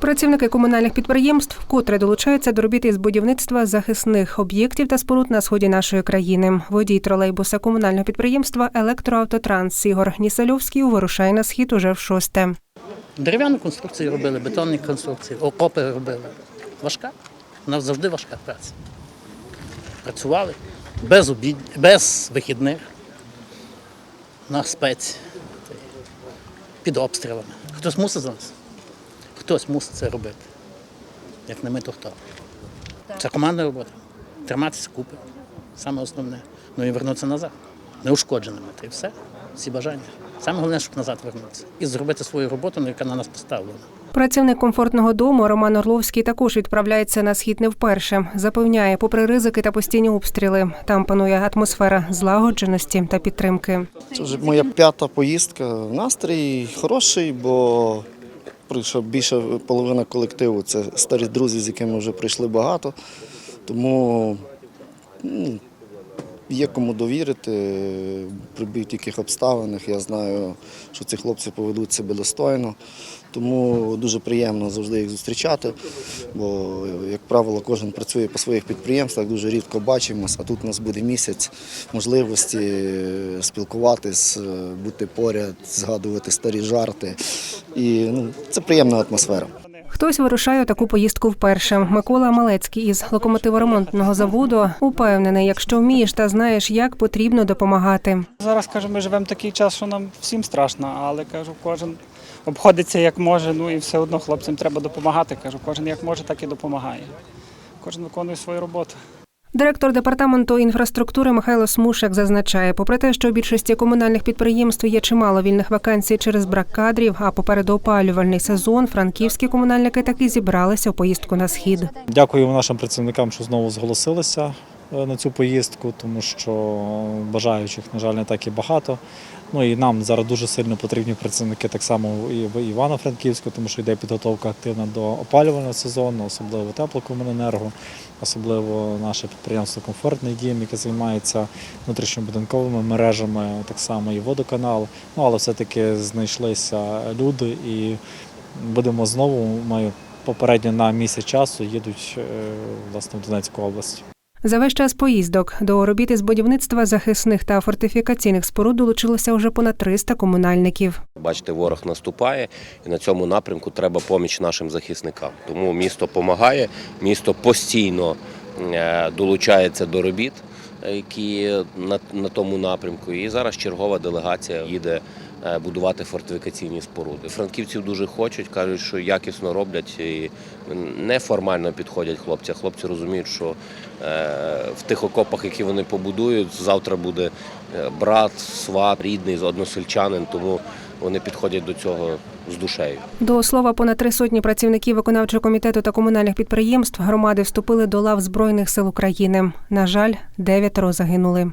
Працівники комунальних підприємств вкотре долучаються до робіт із будівництва захисних об'єктів та споруд на сході нашої країни. Водій тролейбуса комунального підприємства Електроавтотранс Ігор Нісельовський вирушає на схід уже в шосте. Дерев'яні конструкції робили, бетонні конструкції, окопи робили. Важка. Нас завжди важка праця. Працювали без обід, без вихідних на спеці, під обстрілами. Хтось мусить за нас. Хтось мусить це робити. Як не ми, то хто. Це командна робота. Триматися купи. Саме основне. Ну і вернутися назад. Неушкодженими. Та й все. Всі бажання. Саме головне, щоб назад вернутися. І зробити свою роботу, яка на нас поставлена. Працівник комфортного дому Роман Орловський також відправляється на схід не вперше. Запевняє, попри ризики та постійні обстріли, там панує атмосфера злагодженості та підтримки. Це вже моя п'ята поїздка. Настрій хороший, бо прийшов більше половина колективу. Це старі друзі, з якими вже прийшли багато. Тому ну, є кому довірити при будь-яких обставинах. Я знаю, що ці хлопці поведуть себе достойно. Тому дуже приємно завжди їх зустрічати. Бо, як правило, кожен працює по своїх підприємствах, дуже рідко бачимося, а тут у нас буде місяць можливості спілкуватись, бути поряд, згадувати старі жарти. І ну, це приємна атмосфера. Хтось вирушає таку поїздку вперше. Микола Малецький із локомотиворемонтного заводу упевнений, якщо вмієш та знаєш, як потрібно допомагати. Зараз кажу, ми живемо такий час, що нам всім страшно, але кажу, кожен обходиться як може. Ну і все одно хлопцям треба допомагати. Кажу, кожен як може, так і допомагає. Кожен виконує свою роботу. Директор департаменту інфраструктури Михайло Смушек зазначає, попри те, що у більшості комунальних підприємств є чимало вільних вакансій через брак кадрів, а попереду опалювальний сезон, франківські комунальники таки зібралися у поїздку на схід. Дякуємо нашим працівникам, що знову зголосилися на цю поїздку, тому що бажаючих, на жаль, не так і багато. Ну і нам зараз дуже сильно потрібні працівники так само і в Івано-Франківську, тому що йде підготовка активна до опалювального сезону, особливо теплокомуненерго, особливо наше підприємство Комфортний дім, яке займається внутрішньобудинковими мережами, так само і водоканал. Ну але все-таки знайшлися люди і будемо знову. Ми попередньо на місяць часу їдуть е, власне в Донецьку область. За весь час поїздок до робіт із будівництва захисних та фортифікаційних споруд долучилося вже понад 300 комунальників. Бачите, ворог наступає, і на цьому напрямку треба поміч нашим захисникам. Тому місто допомагає, місто постійно е, долучається до робіт, які на, на тому напрямку. І зараз чергова делегація їде будувати фортифікаційні споруди. Франківців дуже хочуть, кажуть, що якісно роблять і неформально підходять хлопці. Хлопці розуміють, що е, в тих окопах, які вони побудують, завтра буде е, брат, сват, рідний, односельчанин, тому вони підходять до цього з душею. До слова, понад три сотні працівників виконавчого комітету та комунальних підприємств громади вступили до лав Збройних сил України. На жаль, дев'ятеро загинули.